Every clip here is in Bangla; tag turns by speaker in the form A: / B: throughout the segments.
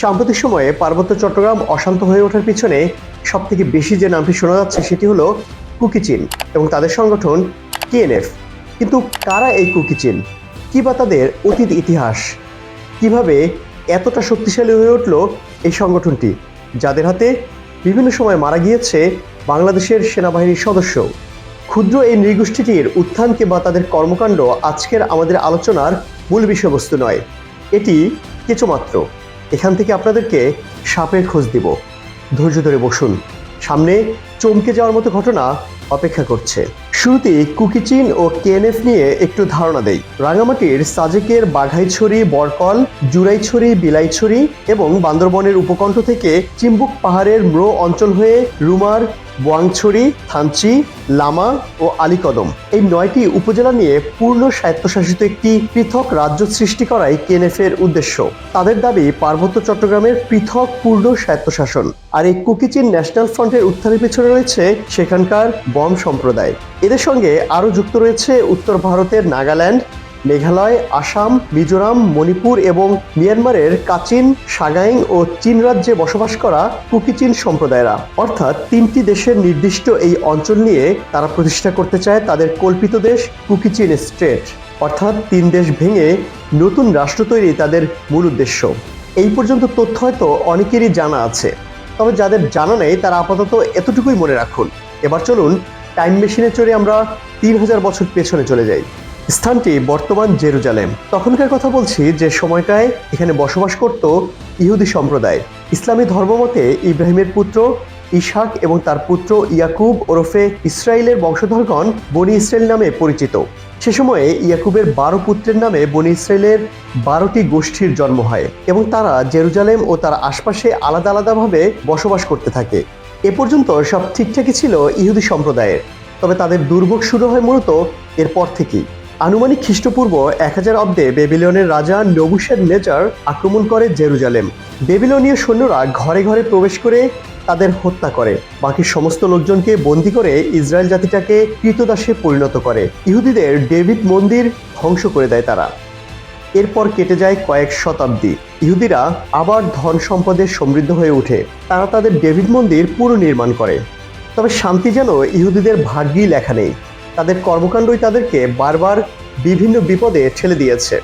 A: সাম্প্রতিক সময়ে পার্বত্য চট্টগ্রাম অশান্ত হয়ে ওঠার পিছনে সব থেকে বেশি যে নামটি শোনা যাচ্ছে সেটি হলো কুকিচিন এবং তাদের সংগঠন টিএনএফ কিন্তু কারা এই কুকিচিন কি বা তাদের অতীত ইতিহাস? কীভাবে এতটা শক্তিশালী হয়ে উঠল এই সংগঠনটি? যাদের হাতে বিভিন্ন সময় মারা গিয়েছে বাংলাদেশের সেনাবাহিনীর সদস্য। ক্ষুদ্র এই নৃগোষ্ঠীটির উত্থান কিংবা তাদের কর্মকাণ্ড আজকের আমাদের আলোচনার মূল বিষয়বস্তু নয়। এটি কিছুমাত্র। এখান থেকে আপনাদেরকে সাপের খোঁজ দিব। ধৈর্য ধরে বসুন। সামনে চমকে যাওয়ার মতো ঘটনা অপেক্ষা করছে। শুরুতে কুকিচিন ও কেএনএফ নিয়ে একটু ধারণা দেই। রাঙামাটির সাজেকের বাঘাইছড়ি, বরকল, জুরাইছড়ি, বিলাইছড়ি এবং বান্দরবনের উপকণ্ঠ থেকে চিম্বুক পাহাড়ের ম্রো অঞ্চল হয়ে রুমার বোয়াংছড়ি থানচি, লামা ও আলীকদম। এই নয়টি উপজেলা নিয়ে পূর্ণ স্বায়ত্তশাসিত একটি পৃথক রাজ্য সৃষ্টি করাই কেএনএফ এর উদ্দেশ্য। তাদের দাবি, পার্বত্য চট্টগ্রামের পৃথক পূর্ণ স্বায়ত্তশাসন। আর এই কুকিচিন ন্যাশনাল ফ্রন্টের উত্থানের পিছনে রয়েছে সেখানকার বম সম্প্রদায়। এদের সঙ্গে আরও যুক্ত রয়েছে উত্তর ভারতের নাগাল্যান্ড মেঘালয়, আসাম, মিজোরাম, মণিপুর এবং মিয়ানমারের কাচিন, সাগাইং ও চীন রাজ্যে বসবাস করা কুকিচিন সম্প্রদায়রা। অর্থাৎ তিনটি দেশের নির্দিষ্ট এই অঞ্চল নিয়ে তারা প্রতিষ্ঠা করতে চায় তাদের কল্পিত দেশ কুকিচিন স্টেট। অর্থাৎ তিন দেশ ভেঙে নতুন রাষ্ট্র তৈরি তাদের মূল উদ্দেশ্য। এই পর্যন্ত তথ্য হয়তো অনেকেরই জানা আছে। তবে যাদের জানা নেই, তারা আপাতত এতটুকুই মনে রাখুন। এবার চলুন, টাইম মেশিনে চড়ে আমরা তিন হাজার বছর পেছনে চলে যাই। স্থানটি বর্তমান জেরুজালেম। তখনকার কথা বলছি যে সময়টায় এখানে বসবাস করত ইহুদি সম্প্রদায়। ইসলামী ধর্মমতে ইব্রাহিমের পুত্র, ইশাক এবং তার পুত্র ইয়াকুব ওরফে ইসরায়েলের বংশধরগণ বনি ইসরায়েল নামে পরিচিত। সে সময়ে ইয়াকুবের বারো পুত্রের নামে বনি ইসরায়েলের বারোটি গোষ্ঠীর জন্ম হয় এবং তারা জেরুজালেম ও তার আশপাশে আলাদা আলাদাভাবে বসবাস করতে থাকে। এ পর্যন্ত সব ঠিকঠাকই ছিল ইহুদি সম্প্রদায়ের। তবে তাদের দুর্ভোগ শুরু হয় মূলত এরপর থেকেই। আনুমানিক খ্রিস্টপূর্ব এক হাজার অব্দে বেবিলনের রাজা নবুশের নেজার আক্রমণ করে জেরুজালেম। বেবিলনীয় সৈন্যরা ঘরে ঘরে প্রবেশ করে তাদের হত্যা করে। বাকি সমস্ত লোকজনকে বন্দি করে ইসরায়েল জাতিটাকে কৃতদাসে পরিণত করে। ইহুদিদের ডেভিড মন্দির ধ্বংস করে দেয় তারা। এরপর কেটে যায় কয়েক শতাব্দী। ইহুদিরা আবার ধন সম্পদে সমৃদ্ধ হয়ে ওঠে। তারা তাদের ডেভিড মন্দির পুনর্নির্মাণ করে। তবে শান্তি যেন ইহুদিদের ভাগ্যই লেখা নেই। তাদের কর্মকাণ্ডই তাদেরকে বারবার বিভিন্ন বিপদে ঠেলে দিয়েছে।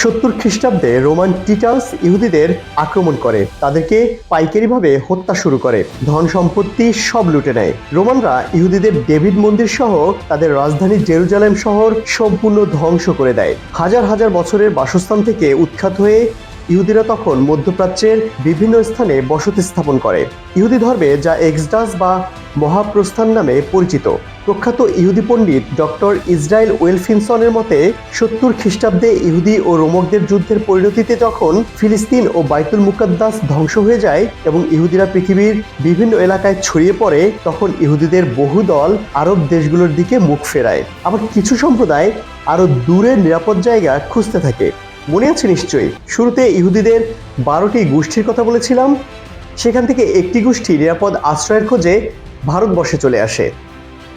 A: সত্তর খ্রিস্টাব্দে রোমান টিটাস ইহুদিদের আক্রমণ করে, তাদেরকে পাইকারিভাবে হত্যা শুরু করে। ধন সম্পত্তি সব লুটে নেয়। রোমানরা ইহুদিদের ডেভিড মন্দির সহ তাদের রাজধানী জেরুজালেম শহর সম্পূর্ণ ধ্বংস করে দেয়। হাজার হাজার বছরের বাসস্থান থেকে উৎখাত হয়ে ইহুদিরা তখন মধ্যপ্রাচ্যের বিভিন্ন স্থানে বসতি স্থাপন করে। ইহুদি ধর্মে যা এক্সডাস বা মহাপ্রস্থান নামে পরিচিত। প্রখ্যাত ইহুদি পণ্ডিত ডক্টর ইসরায়েল ওয়েলফিনসনের মতে, সত্তর খ্রিস্টাব্দে ইহুদি ও রোমকদের যুদ্ধের পরিণতিতে যখন ফিলিস্তিন ও বাইতুল মুকাদ্দাস ধ্বংস হয়ে যায় এবং ইহুদিরা পৃথিবীর বিভিন্ন এলাকায় ছড়িয়ে পড়ে, তখন ইহুদিদের বহু দল আরব দেশগুলোর দিকে মুখ ফেরায়। আবার কিছু সম্প্রদায় আরও দূরের নিরাপদ জায়গা খুঁজতে থাকে। মনে আছে নিশ্চয়ই? শুরুতে ইহুদিদের বারোটি গোষ্ঠীর কথা বলেছিলাম। সেখান থেকে একটি গোষ্ঠী নিরাপদ আশ্রয়ের খোঁজে ভারতবর্ষে চলে আসে।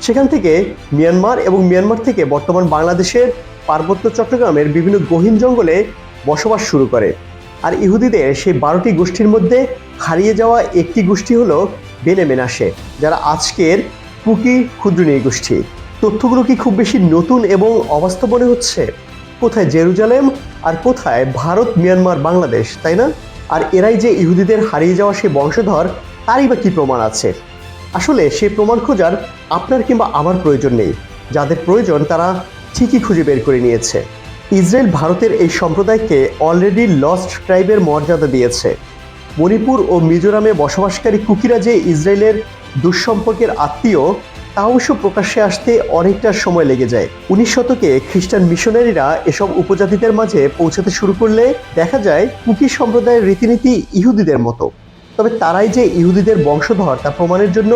A: সেখান থেকে মিয়ানমার এবং মিয়ানমার থেকে বর্তমান বাংলাদেশের পার্বত্য চট্টগ্রামের বিভিন্ন গহীন জঙ্গলে বসবাস শুরু করে। আর ইহুদিদের সেই বারোটি গোষ্ঠীর মধ্যে হারিয়ে যাওয়া একটি গোষ্ঠী হলো বেনে মেনাসে যারা আজকের কুকি ক্ষুদ্র গোষ্ঠী। তথ্যগুলো কি খুব বেশি নতুন এবং অবাস্তব মনে হচ্ছে? কোথায় জেরুজালেম আর কোথায়? ভারত, মিয়ানমার, বাংলাদেশ, তাই না? আর এরাই যে ইহুদিদের হারিয়ে যাওয়া সে বংশধর, তারই বা কী প্রমাণ আছে? আসলে সে প্রমাণ খোঁজার আপনার কিংবা আমার প্রয়োজন নেই। যাদের প্রয়োজন, তারা ঠিকই খুঁজে বের করে নিয়েছে। ইসরায়েল ভারতের এই সম্প্রদায়কে অলরেডি লস্ট ট্রাইবের মর্যাদা দিয়েছে। মণিপুর ও মিজোরামে বসবাসকারী কুকিরা যে ইসরায়েলের দুঃসম্পর্কের আত্মীয় তা অবশ্য প্রকাশ্যে আসতে অনেকটা সময় লেগে যায়। উনিশ শতকে খ্রিস্টান মিশনারিরা এসব উপজাতিদের মাঝে পৌঁছাতে শুরু করলে দেখা যায় কুকি সম্প্রদায়ের রীতিনীতি ইহুদিদের মতো। তবে তারাই যে ইহুদিদের বংশধর তা প্রমাণের জন্য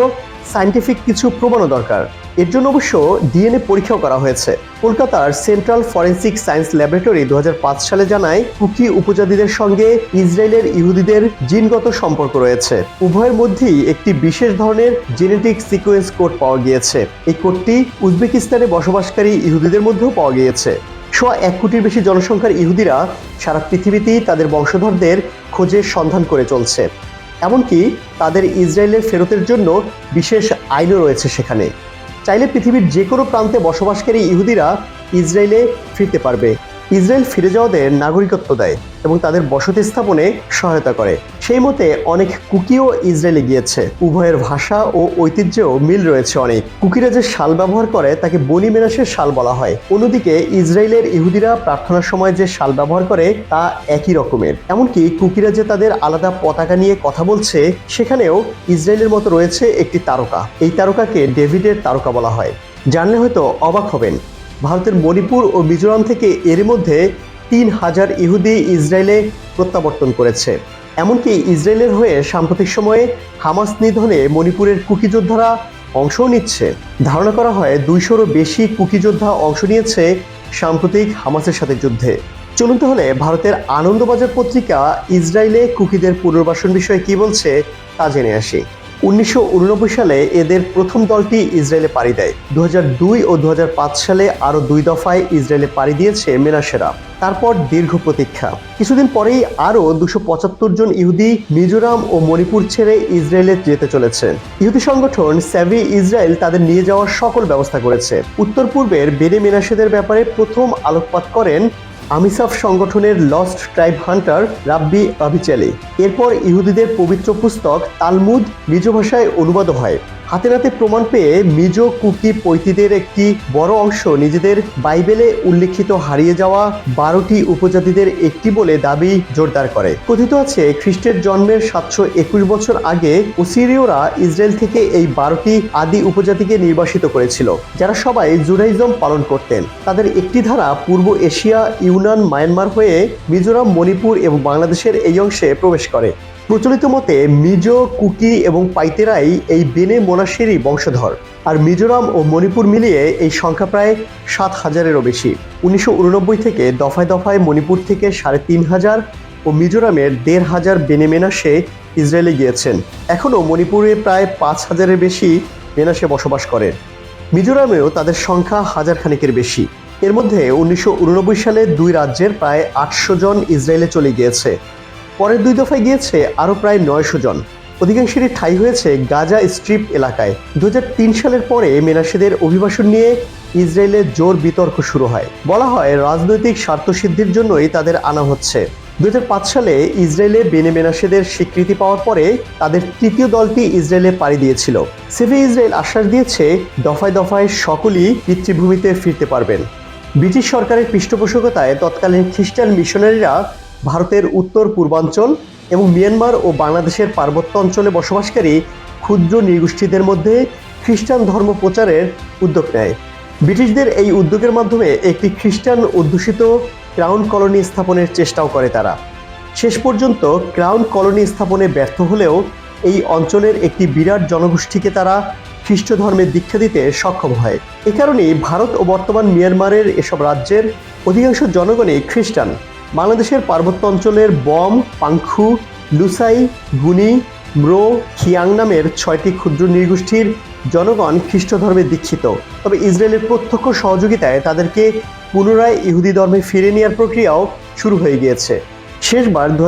A: সায়েন্টিফিক কিছু প্রমাণও দরকার। এর জন্য অবশ্য ডিএনএ পরীক্ষাও করা হয়েছে। কলকাতার সেন্ট্রাল ফরেন্সিক সায়েন্স ল্যাবরেটরি দুহাজার পাঁচ সালে জানায়, কুকি উপজাতিদের সঙ্গে ইসরায়েলের ইহুদিদের জিনগত সম্পর্ক রয়েছে। উভয়ের মধ্যেই একটি বিশেষ ধরনের জেনেটিক সিকোয়েন্স কোড পাওয়া গিয়েছে। এই কোডটি উজবেকিস্তানে বসবাসকারী ইহুদিদের মধ্যেও পাওয়া গিয়েছে। সোয়া এক কোটির বেশি জনসংখ্যার ইহুদিরা সারা পৃথিবীতেই তাদের বংশধরদের খোঁজে সন্ধান করে চলছে। এমনকি তাদের ইসরায়েলের ফেরতের জন্য বিশেষ আইনও রয়েছে সেখানে। চাইলে পৃথিবীর যে কোনো প্রান্তে বসবাসকারী ইহুদিরা ইসরায়েলে ফিরতে পারবে। ইসরায়েল ফিরে যাওয়াদের নাগরিকত্ব দেয়। এবং তাদের বসতি স্থাপনে সহায়তা করে। সেই মতে অনেক কুকিও ইসরায়েলে গিয়েছে। উভয়ের ভাষা ও ঐতিহ্যেও মিল রয়েছে অনেক। কুকিরা যে শাল ব্যবহার করে, তাকে বনি মেনাসের শাল বলা হয়। অন্যদিকে ইসরায়েলের ইহুদিরা প্রার্থনার সময় যে শাল ব্যবহার করে, তা একই রকমের। এমনকি কুকিরা যে তাদের আলাদা পতাকা নিয়ে কথা বলছে, সেখানেও ইসরায়েলের মতো রয়েছে একটি তারকা। এই তারকাকে ডেভিডের তারকা বলা হয়। জানলে হয়তো অবাক হবেন। ভারতের মণিপুর ও মিজোরাম থেকে এর মধ্যে তিন হাজার ইহুদি ইসরায়েলে প্রত্যাবর্তন করেছে। এমনকি ইসরায়েলের হয়ে সাম্প্রতিক সময়ে হামাস নিধনে মণিপুরের কুকি যোদ্ধারা অংশও নিচ্ছে। ধারণা করা হয় দুইশোরও বেশি কুকি যোদ্ধা অংশ নিয়েছে সাম্প্রতিক হামাসের সাথে যুদ্ধে। চলুন তাহলে ভারতের আনন্দবাজার পত্রিকা ইসরায়েলে কুকিদের পুনর্বাসন বিষয়ে কি বলছে তা জেনে আসি। উনিশশো ঊননব্বই সালে এদের প্রথম দলটি ইসরায়েলে পাড়ি দেয়। দু হাজার দুই ও দুহাজার পাঁচ সালে আরও দুই দফায় ইসরায়েলে পাড়ি দিয়েছে মেনাসেরা তারপর দীর্ঘ প্রতীক্ষা। কিছুদিন পরেই আরও দুশো পঁচাত্তর জন ইহুদি মিজোরাম ও মণিপুর ছেড়ে ইসরায়েলে যেতে চলেছে। ইহুদি সংগঠন স্যাভি ইসরায়েল তাদের নিয়ে যাওয়ার সকল ব্যবস্থা করেছে। উত্তর পূর্বের বেনে মেনাসেদের ব্যাপারে প্রথম আলোকপাত করেন আমিসাফ সংগঠনের lost tribe hunter rabbi Avichail এরপর ইহুদিদের পবিত্র পুস্তক তালমুদ নিজ ভাষায় অনুবাদ হয়। হাতে নাতে প্রমাণ পেয়ে মিজো কুকি পৈতিদের একটি বড় অংশ নিজেদের বাইবেলে উল্লেখিত হারিয়ে যাওয়া বারোটি উপজাতিদের একটি বলে দাবি জোরদার করে। কথিত আছে, খ্রিস্টের জন্মের সাতশো একুশ বছর আগে ওসিরীয়রা ইসরায়েল থেকে এই বারোটি আদি উপজাতিকে নির্বাসিত করেছিল, যারা সবাই জুডাইজম পালন করতেন। তাদের একটি ধারা পূর্ব এশিয়া, ইউনান, মায়ানমার হয়ে মিজোরাম, মণিপুর এবং বাংলাদেশের এই অংশে প্রবেশ করে। প্রচলিত মতে মিজো, কুকি এবং পাইতেরাই এই বেনে মোনাশেরই বংশধর। আর মিজোরাম ও মণিপুর মিলিয়ে এই সংখ্যা প্রায় সাত হাজারেরও বেশি। উনিশশো উননব্বই থেকে দফায় দফায় মণিপুর থেকে সাড়ে তিন হাজার ও মিজোরামের দেড় হাজার বেনে মেনাসে ইসরায়েলে গিয়েছেন। এখনও মণিপুরে প্রায় পাঁচ হাজারের বেশি মেনাসে বসবাস করেন মিজোরামেও তাদের সংখ্যা হাজার খানিকের বেশি। এর মধ্যে উনিশশো উননব্বই সালে দুই রাজ্যের প্রায় আটশো জন ইসরায়েলে চলে গিয়েছে। পরের দুই দফায় গিয়েছে আরও প্রায় নয়শো জন। অধিকাংশেরই ঠাই হয়েছে গাজা স্ট্রিপ এলাকায়। দুহাজার তিন সালের পরে মেনাসেদের অভিবাসন নিয়ে ইসরায়েলে জোর বিতর্ক শুরু হয়। বলা হয় রাজনৈতিক স্বার্থসিদ্ধির জন্যই তাদের আনা হচ্ছে। দুহাজার পাঁচ সালে ইসরায়েলে বেনে মেনাসেদের স্বীকৃতি পাওয়ার পরে তাদের তৃতীয় দলটি ইসরায়েলে পাড়ি দিয়েছিল। সিভি ইসরায়েল আশ্বাস দিয়েছে, দফায় দফায় সকলেই পিতৃভূমিতে ফিরতে পারবেন। ব্রিটিশ সরকারের পৃষ্ঠপোষকতায় তৎকালীন খ্রিস্টান মিশনারিরা ভারতের উত্তর পূর্বাঞ্চল এবং মিয়ানমার ও বাংলাদেশের পার্বত্য অঞ্চলে বসবাসকারী ক্ষুদ্র নৃগোষ্ঠীদের মধ্যে খ্রিস্টান ধর্ম প্রচারের উদ্যোগ নেয়। ব্রিটিশদের এই উদ্যোগের মাধ্যমে একটি খ্রিস্টান অধ্যুষিত ক্রাউন কলোনি স্থাপনের চেষ্টাও করে তারা। শেষ পর্যন্ত ক্রাউন কলোনি স্থাপনে ব্যর্থ হলেও এই অঞ্চলের একটি বিরাট জনগোষ্ঠীকে তারা খ্রিস্ট ধর্মের দীক্ষা দিতে সক্ষম হয়। এ কারণেই ভারত ও বর্তমান মিয়ানমারের এসব রাজ্যের অধিকাংশ জনগণই খ্রিস্টান। বাংলাদেশের পার্বত্য অঞ্চলের বম, পাংখু, লুসাই, গুনি, ম্রো, খিয়াং নামের ছয়টি ক্ষুদ্র নৃগোষ্ঠীর জনগণ খ্রিস্ট ধর্মে দীক্ষিত। তবে ইসরায়েলের প্রত্যক্ষ সহযোগিতায় তাদেরকে পুনরায় ইহুদি ধর্মে ফিরে নেওয়ার প্রক্রিয়াও শুরু হয়ে গিয়েছে। শেষবার দু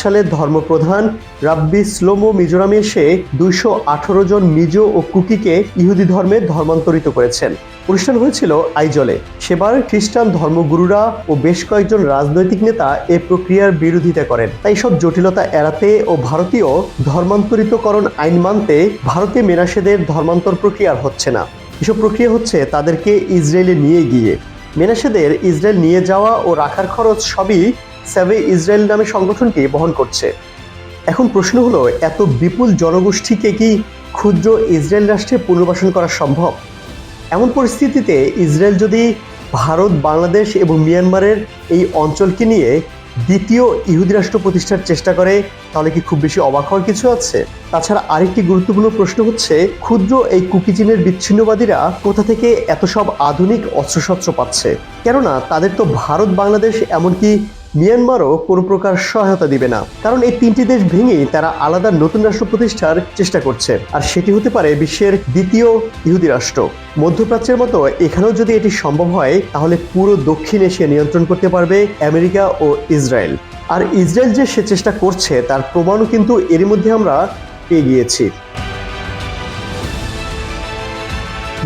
A: সালে ধর্মপ্রধান রাব্বি স্লোমো মিজোরামে এসে দুইশো আঠারো জন মিজো ও কুকিকে ইহুদি ধর্মে ধর্মান্তরিত করেছেন। অনুষ্ঠান হয়েছিল আইজলে। সেবার খ্রিস্টান ধর্মগুরুরা ও বেশ কয়েকজন রাজনৈতিক নেতা এ প্রক্রিয়ার বিরোধিতা করেন। তাই সব জটিলতা এড়াতে ও ভারতীয় ধর্মান্তরিতকরণ আইন মানতে ভারতে মেনাসেদের ধর্মান্তর প্রক্রিয়া হচ্ছে না। এসব প্রক্রিয়া হচ্ছে তাদেরকে ইসরায়েলে নিয়ে গিয়ে। মেনাসেদের ইসরায়েল নিয়ে যাওয়া ও রাখার খরচ সবই স্যাভে ইসরায়েল নামে সংগঠনটি বহন করছে। এখন প্রশ্ন হলো, এত বিপুল জনগোষ্ঠীকে কি ক্ষুদ্র ইসরায়েল রাষ্ট্রে পুনর্বাসন করা সম্ভব? এমন পরিস্থিতিতে ইসরায়েল যদি ভারত, বাংলাদেশ এবং মিয়ানমারের এই অঞ্চলকে নিয়ে দ্বিতীয় ইহুদি রাষ্ট্র প্রতিষ্ঠার চেষ্টা করে, তাহলে কি খুব বেশি অবাক হওয়ার কিছু আছে? তাছাড়া আরেকটি গুরুত্বপূর্ণ প্রশ্ন হচ্ছে, ক্ষুদ্র এই কুকিচিনের বিচ্ছিন্নবাদীরা কোথা থেকে এত সব আধুনিক অস্ত্রশস্ত্র পাচ্ছে? কেননা তাদের তো ভারত, বাংলাদেশ এমনকি মিয়ানমারও কোনো প্রকার সহায়তা দিবে না। কারণ এই তিনটি দেশ ভেঙেই তারা আলাদা নতুন রাষ্ট্র প্রতিষ্ঠার চেষ্টা করছে। আর সেটি হতে পারে বিশ্বের দ্বিতীয় ইহুদি রাষ্ট্র। মধ্যপ্রাচ্যের মতো এখানেও যদি এটি সম্ভব হয়, তাহলে পুরো দক্ষিণ এশিয়া নিয়ন্ত্রণ করতে পারবে আমেরিকা ও ইসরায়েল। আর ইসরায়েল যে সে চেষ্টা করছে, তার প্রমাণও কিন্তু এর মধ্যে আমরা পেয়ে গিয়েছি।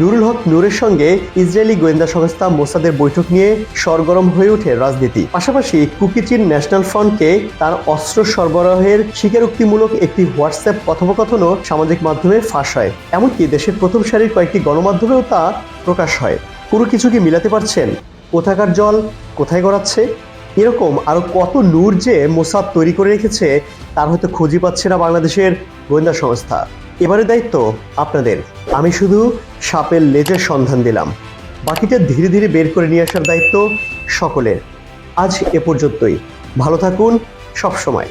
A: নুরুল হক নূরের সঙ্গে ইসরায়েলি গোয়েন্দা সংস্থা মোসাদের বৈঠক নিয়ে সরগরম হয়ে ওঠে রাজনীতি। পাশাপাশি কুকিচিন ন্যাশনাল ফ্রন্টকে তার অস্ত্র সরবরাহের স্বীকারোক্তিমূলক একটি হোয়াটসঅ্যাপ কথোপকথনও সামাজিক মাধ্যমে ফাঁস হয়। এমনকি দেশের প্রথম সারির কয়েকটি গণমাধ্যমেও তা প্রকাশ হয়। কোনো কিছু কি মিলাতে পারছেন? কোথাকার জল? কোথায় গড়াচ্ছে? এরকম আরও কত নূর যে মোসাদ তৈরি করে রেখেছে, তার হয়তো খুঁজে পাচ্ছে না বাংলাদেশের গোয়েন্দা সংস্থা। এবারে দায়িত্ব আপনাদের। আমি শুধু সাপের লেজের সন্ধান দিলাম। বাকিটা ধীরে ধীরে বের করে নিয়ে আসার দায়িত্ব সকলের। আজ এ পর্যন্তই। ভালো থাকুন সব সময়